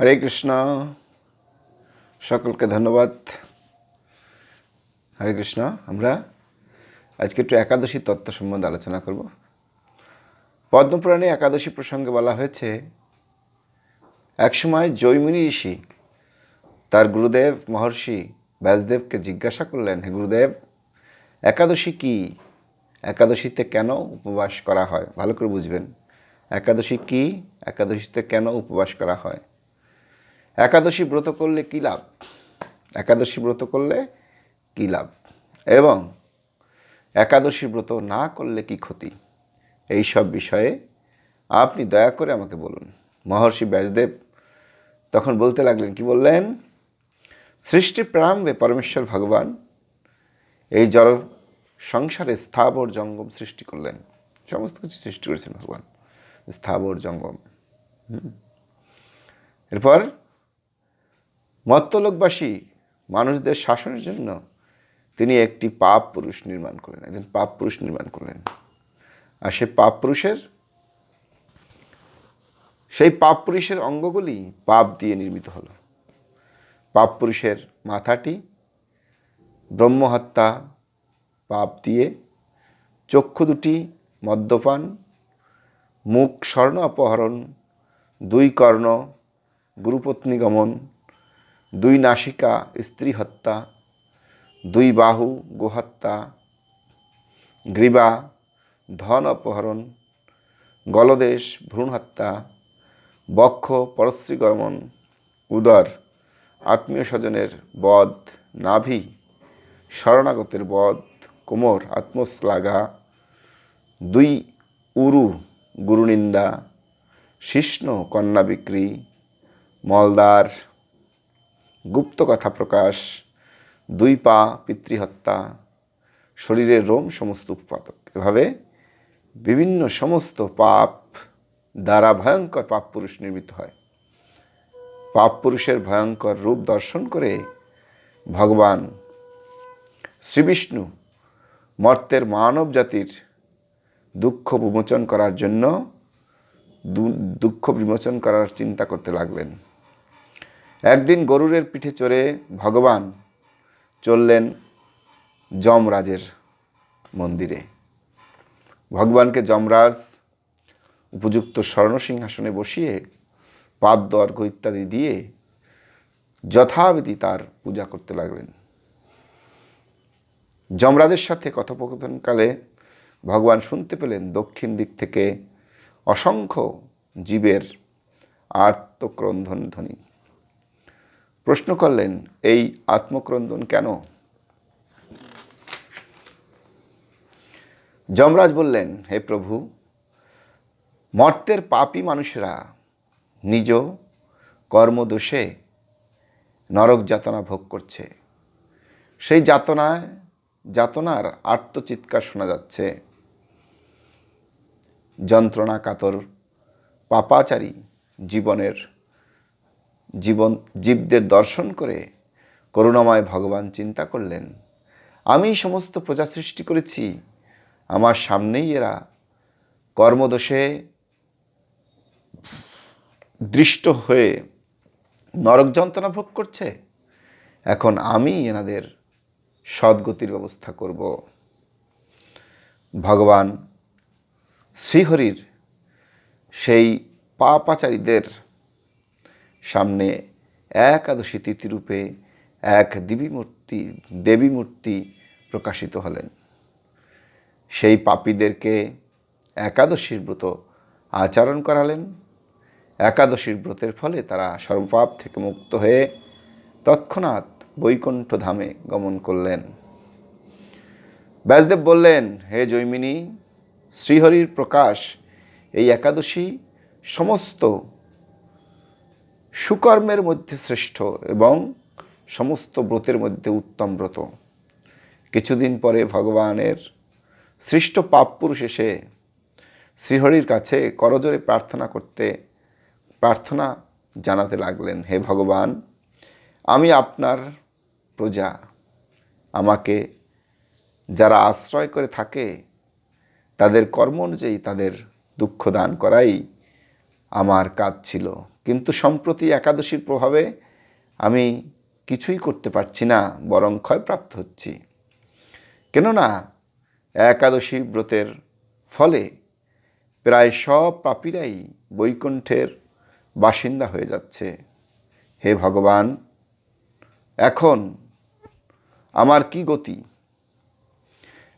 হরে কৃষ্ণ। সকলকে ধন্যবাদ। হরে কৃষ্ণ, আমরা আজকে একটু একাদশী তত্ত্ব সম্বন্ধে আলোচনা করব। পদ্মপুরাণে একাদশী প্রসঙ্গে বলা হয়েছে, একসময় জৈমিনী ঋষি তার গুরুদেব মহর্ষি ব্যাসদেবকে জিজ্ঞাসা করলেন, হে গুরুদেব, একাদশী কি? একাদশীতে কেন উপবাস করা হয়? ভালো করে বুঝবেন। একাদশী কি? একাদশীতে কেন উপবাস করা হয়? একাদশী ব্রত করলে কী লাভ? একাদশী ব্রত করলে কী লাভ? এবং একাদশী ব্রত না করলে কি ক্ষতি? এই সব বিষয়ে আপনি দয়া করে আমাকে বলুন। মহর্ষি ব্যাসদেব তখন বলতে লাগলেন, কি বললেন? সৃষ্টি প্রারম্ভে পরমেশ্বর ভগবান, এই জল সংসারে স্থাবর জঙ্গম সৃষ্টি করলেন। সমস্ত কিছু সৃষ্টি করেছেন ভগবান। স্থাবর জঙ্গম। এরপর মত্তলোকবাসী মানুষদের শাসনের জন্য তিনি একটি পাপ পুরুষ নির্মাণ করলেন, একজন পাপ পুরুষ নির্মাণ করলেন। আর সেই পাপ পুরুষের, সেই পাপ পুরুষের অঙ্গগুলি পাপ দিয়ে নির্মিত হলো। পাপ পুরুষের মাথাটি ব্রহ্মহত্যা, পাপ দিয়ে, চক্ষু দুটি মদ্যপান, মুখ স্বর্ণ অপহরণ, দুই কর্ণ, গুরুপত্নী গমন দুই নাসিকা, স্ত্রী হত্যা, দুই বাহু, গোহত্যা, গ্রীবা, ধন অপহরণ, গলদেশ, ভ্রূণ হত্যা, বক্ষ, পরশ্রী গমন উদর, আত্মীয় স্বজনের বধ, নাভি, শরণাগতের বধ, কোমর, আত্মশ্লাঘা, দুই উরু, গুরুনিন্দা, শিষ্ণ, কন্যা বিক্রি মলদার গুপ্ত কথা প্রকাশ, দুই পা পিতৃহত্যা, শরীরের রোম সমস্ত উৎপাদক। এভাবে বিভিন্ন সমস্ত পাপ দ্বারা ভয়ঙ্কর পাপ পুরুষ নির্মিত হয়। পাপ পুরুষের ভয়ঙ্কর রূপ দর্শন করে ভগবান শ্রীবিষ্ণু মর্তের মানব জাতির দুঃখ বিমোচন করার জন্য দুঃখ বিমোচন করার চিন্তা করতে লাগলেন। একদিন গরুরের পিঠে চড়ে ভগবান চললেন যমরাজের মন্দিরে। ভগবানকে যমরাজ উপযুক্ত স্বর্ণসিংহাসনে বসিয়ে পাদ্য অর্ঘ্য ইত্যাদি দিয়ে যথাবিধি তার পূজা করতে লাগলেন। যমরাজের সাথে কথোপকথনকালে ভগবান শুনতে পেলেন দক্ষিণ দিক থেকে অসংখ্য জীবের আত্মক্রন্ধন ধ্বনি প্রশ্ন করলেন, এই আত্মক্রন্দন কেন? যমরাজ বললেন, হে প্রভু, মর্তের পাপী মানুষেরা নিজ কর্মদোষে নরক যাতনা ভোগ করছে। সেই যাতনায়, যাতনার আর্তচিৎকার শোনা যাচ্ছে। যন্ত্রণা কাতর পাপাচারী জীবনের জীবন জীবদের দর্শন করে করুণাময় ভগবান চিন্তা করলেন, আমি সমস্ত প্রজা সৃষ্টি করেছি, আমার সামনেই এরা কর্মদোষে দৃষ্ট হয়ে নরক যন্ত্রণা ভোগ করছে, এখন আমি এনাদের সদ্গতির ব্যবস্থা করব। ভগবান শ্রীহরির সেই পাপাচারীদের সামনে একাদশী তিথিরূপে এক দেবী মূর্তি দেবী মূর্তি প্রকাশিত হলেন। সেই পাপীদেরকে একাদশীর ব্রত আচরণ করালেন। একাদশীর ব্রতের ফলে তারা সর্বপাপ থেকে মুক্ত হয়ে তৎক্ষণাৎ বৈকুণ্ঠ ধামে গমন করলেন। ব্যাসদেব বললেন, হে জৈমিনী, শ্রীহরির প্রকাশ এই একাদশী সমস্ত সুকর্মের মধ্যে শ্রেষ্ঠ এবং সমস্ত ব্রতের মধ্যে উত্তম ব্রত। কিছুদিন পরে ভগবানের সৃষ্ট পাপ পুরুষ এসে শ্রীহরির কাছে করজোরে প্রার্থনা করতে, প্রার্থনা জানাতে লাগলেন, হে ভগবান, আমি আপনার প্রজা। আমাকে যারা আশ্রয় করে থাকে, তাদের কর্ম অনুযায়ী তাদের দুঃখ দান করাই আমার কাজ ছিল। কিন্তু সম্প্রতি একাদশীর প্রভাবে আমি কিছুই করতে পারছি না, বরং ক্ষয়প্রাপ্ত হচ্ছি। কেননা একাদশী ব্রতের ফলে প্রায় সব পাপীরাই বৈকুণ্ঠের বাসিন্দা হয়ে যাচ্ছে। হে ভগবান, এখন আমার কি গতি?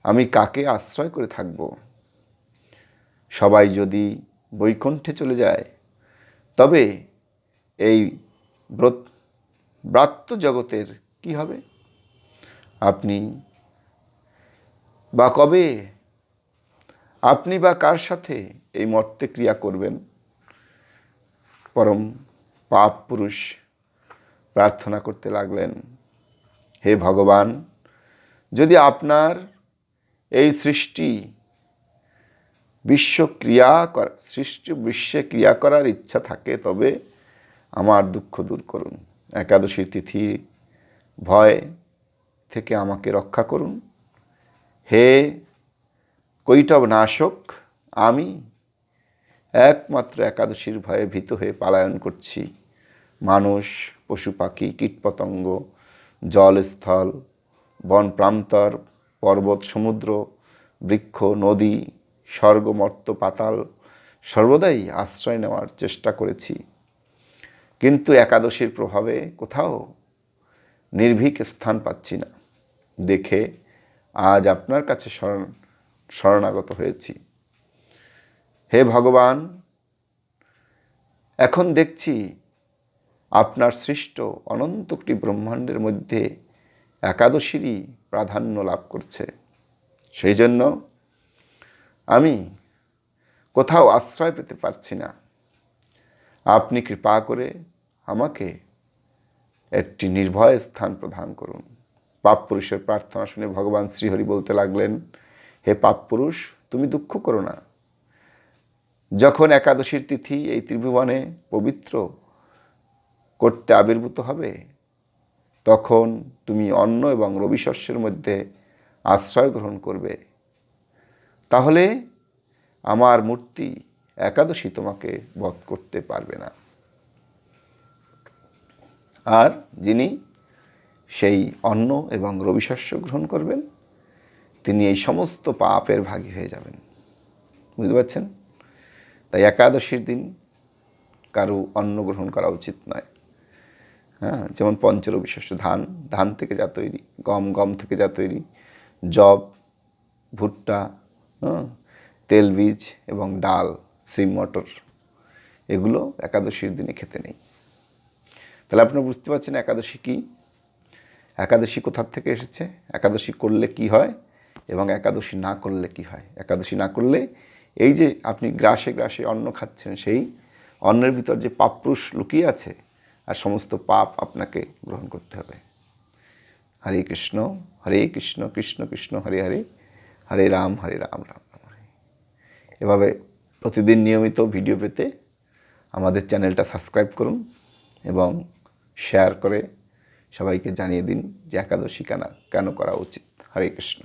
আমি কাকে আশ্রয় করে থাকব? সবাই যদি বৈকুণ্ঠে চলে যায় তবে এই ব্রত ব্রাত্য জগতের কি হবে? আপনি বা কবে? আপনি বা কার সাথে এই মর্তে ক্রিয়া করবেন? পরম পাপ পুরুষ প্রার্থনা করতে লাগলেন, হে ভগবান, যদি আপনার এই সৃষ্টি বিশ্ব ক্রিয়া কর, সৃষ্টি, বিশ্বে ক্রিয়া করার ইচ্ছা থাকে, তবে আমার দুঃখ দূর করুন। একাদশীর তিথি ভয় থেকে আমাকে রক্ষা করুন। হে কৈটব নাশক, আমি একমাত্র একাদশীর ভয়ে ভীত হয়ে পালায়ন করছি। মানুষ, পশু পাখি, কীটপতঙ্গ, জলস্থল বন প্রান্তর পর্বত, সমুদ্র, বৃক্ষ, নদী স্বর্গ মর্ত পাতাল, সর্বদাই আশ্রয় নেওয়ার চেষ্টা করেছি। কিন্তু একাদশীর প্রভাবে কোথাও নির্ভীক স্থান পাচ্ছি না। দেখে আজ আপনার কাছে শরণ শরণাগত হয়েছি। হে ভগবান, এখন দেখছি আপনার সৃষ্ট অনন্তকটি ব্রহ্মাণ্ডের মধ্যে একাদশীরই প্রাধান্য লাভ করছে। সেই জন্য আমি কোথাও আশ্রয় পেতে পারছি না। আপনি কৃপা করে আমাকে একটি নির্ভয় স্থান প্রদান করুন। পাপ পুরুষের প্রার্থনা শুনে ভগবান শ্রীহরি বলতে লাগলেন, হে পাপ পুরুষ, তুমি দুঃখ করো না। যখন একাদশীর তিথি এই ত্রিভুবনে পবিত্র করতে আবির্ভূত হবে, তখন তুমি অন্ন এবং রবিশস্যের মধ্যে আশ্রয় গ্রহণ করবে। তাহলে আমার মূর্তি একাদশী তোমাকে বধ করতে পারবে না। আর যিনি সেই অন্ন এবং রবিশস্য গ্রহণ করবেন, তিনি এই সমস্ত পাপের ভাগী হয়ে যাবেন। বুঝতে পারছেন? তাই একাদশীর দিন কারও অন্ন গ্রহণ করা উচিত নয়। হ্যাঁ যেমন পঞ্চরবি শস্য ধান ধান থেকে যা তৈরি, গম গম থেকে যা তৈরি জব ভুট্টা হ্যাঁ? তেলবীজ এবং ডাল, সিম, মটর, এগুলো একাদশীর দিনে খেতে নেই। তাহলে আপনারা বুঝতে পারছেন একাদশী কী? একাদশী কোথার থেকে এসেছে? একাদশী করলে কি হয় এবং একাদশী না করলে কি হয়? একাদশী না করলে এই যে আপনি গ্রাসে গ্রাসে অন্ন খাচ্ছেন, সেই অন্নের ভিতর যে পাপপুরুষ লুকিয়ে আছে, আর সমস্ত পাপ আপনাকে গ্রহণ করতে হবে। হরে কৃষ্ণ হরে কৃষ্ণ কৃষ্ণ কৃষ্ণ, হরে হরে। হরে রাম হরে রাম রাম রাম এভাবে প্রতিদিন নিয়মিত ভিডিও পেতে আমাদের চ্যানেলটা সাবস্ক্রাইব করুন এবং শেয়ার করে সবাইকে জানিয়ে দিন যে একাদশী কেন কেন করা উচিত। হরে কৃষ্ণ।